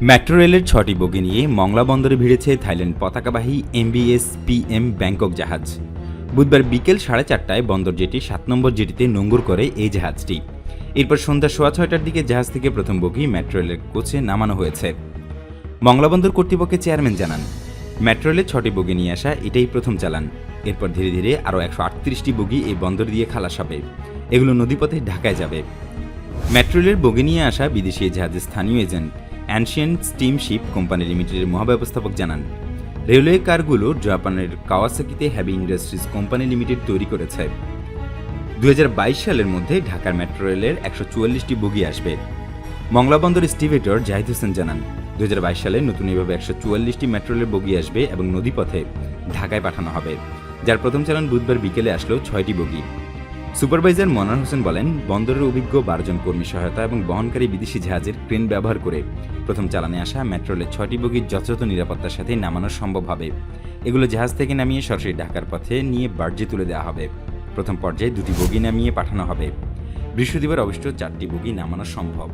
Metro রেলের ছটি বগি নিয়ে মংলা বন্দরে ভিড়েছে থাইল্যান্ড পতাকাবাহী এমবিএস পিএম ব্যাংকক জাহাজ। বুধবার বিকেল সাড়ে চারটায় বন্দর জেটি সাত নম্বর জেটিতে নোঙ্গর করে এই জাহাজটি। এরপর সন্ধ্যা সোয়া ছয়টার দিকে জাহাজ থেকে প্রথম বগি মেট্রো রেলের কোচে নামানো হয়েছে। মংলা বন্দর কর্তৃপক্ষের চেয়ারম্যান জানান, মেট্রো রেলের ছটি বগি নিয়ে আসা এটাই প্রথম চালান। এরপর ধীরে ধীরে আরও একশো আটত্রিশটি বগি এই বন্দর দিয়ে খালাস হবে। এগুলো নদীপথে ঢাকায় যাবে। মেট্রো রেলের বগি নিয়ে আসা বিদেশি জাহাজের স্থানীয় এজেন্ট অ্যানশিয়েন্ট স্টিমশিপ কোম্পানি লিমিটেডের মহাব্যবস্থাপক জানান, রেলওয়ে কারগুলো জাপানের কাওয়াসাকিতে হ্যাভি ইন্ডাস্ট্রিজ কোম্পানি লিমিটেড তৈরি করেছে। দু হাজার বাইশ সালের মধ্যে ঢাকার মেট্রো রেলের একশো চুয়াল্লিশটি বগি আসবে। মংলা বন্দর স্টিভেটর জাহিদ হোসেন জানান দু হাজার বাইশ সালে নতুন এভাবে একশো চুয়াল্লিশটি মেট্রো রেলের বগি আসবে এবং নদীপথে ঢাকায় পাঠানো হবে। যার প্রথম চালান বুধবার বিকেলে আসলো ছয়টি বগি। সুপারভাইজার মনার হোসেন বলেন, বন্দরের অভিজ্ঞ বারোজন কর্মী সহায়তা এবং বহনকারী বিদেশি জাহাজের ক্রেন ব্যবহার করে প্রথম চালানে আসা মেট্রোলের ছয়টি বগির যথাযথ নিরাপত্তার সাথে নামানো সম্ভব হবে। এগুলো জাহাজ থেকে নামিয়ে সরাসরি ঢাকার পথে নিয়ে বার্জে তুলে দেওয়া হবে। প্রথম পর্যায়ে দুটি বগি নামিয়ে পাঠানো হবে। বৃহস্পতিবার অবশ্য চারটি বগি নামানো সম্ভব।